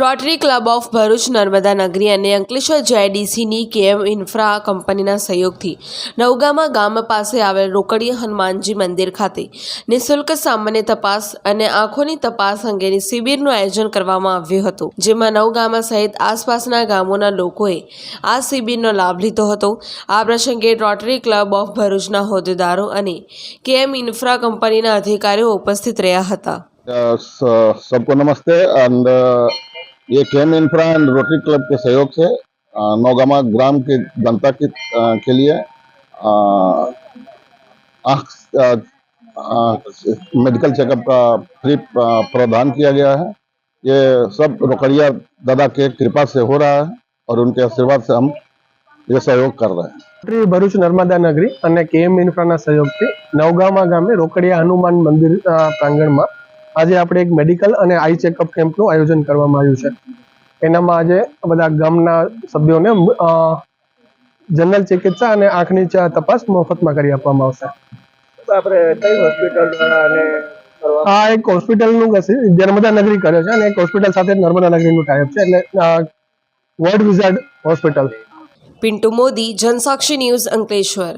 Rotary Club of Bharuch, Narmada Nagri અને Ankleshwar જેડીસીની KM infra કંપનીના સહયોગથી નવગામા ગામ પાસે આવેલ રોકડીયા હનુમાનજી મંદિર ખાતે નિઃશુલ્ક સામાન્ય તપાસ અને આંખોની તપાસ અંગેની શિબિરનું આયોજન કરવામાં આવ્યું હતું, જેમાં નવગામા સહિત આસપાસના ગામોના લોકોએ આ શિબિરનો લાભ લીધો હતો. આ પ્રસંગે રોટરી ક્લબ ઓફ ભરૂચના હોદ્દેદારો અને કેએમ ઇન્ફ્રા કંપનીના અધિકારીઓ ઉપસ્થિત રહ્યા હતા. સંપૂર્ણ નમસ્તે ये Chem Infra and Rotary Club के सहयोग से अ, नौगामा ग्राम के जनता के, अ, के लिए अ, आँख अ, अ, मेडिकल चेकअप का फ्री अ, प्रावधान किया गया है ये सब रोकड़िया दादा के कृपा से हो रहा है और उनके आशीर्वाद से हम ये सहयोग कर रहे हैं શ્રી ભરૂચ નર્મદા નગરી અને કેએમ ઇન્ફ્રાના સહયોગથી નવગામા ગામે રોકડિયા હનુમાન મંદિર અ, પ્રાંગણમાં આજે આપણે એક મેડિકલ અને આઈ ચેકઅપ કેમ્પનું આયોજન કરવામાં આવ્યું છે. એનામાં આજે બધા ગામના સભ્યોને જનરલ ચિકિત્સા અને આંખની તપાસ મફતમાં કરી આપવામાં આવશે. આપણે કઈ હોસ્પિટલ દ્વારા અને આ એક હોસ્પિટલનું નર્મદા નગરી કરે છે અને એક હોસ્પિટલ સાથે નર્મદા નગરીનું ટાઈપ છે એટલે World Wizard Hospital Pintu Modi Jansakshi news Ankleshwar.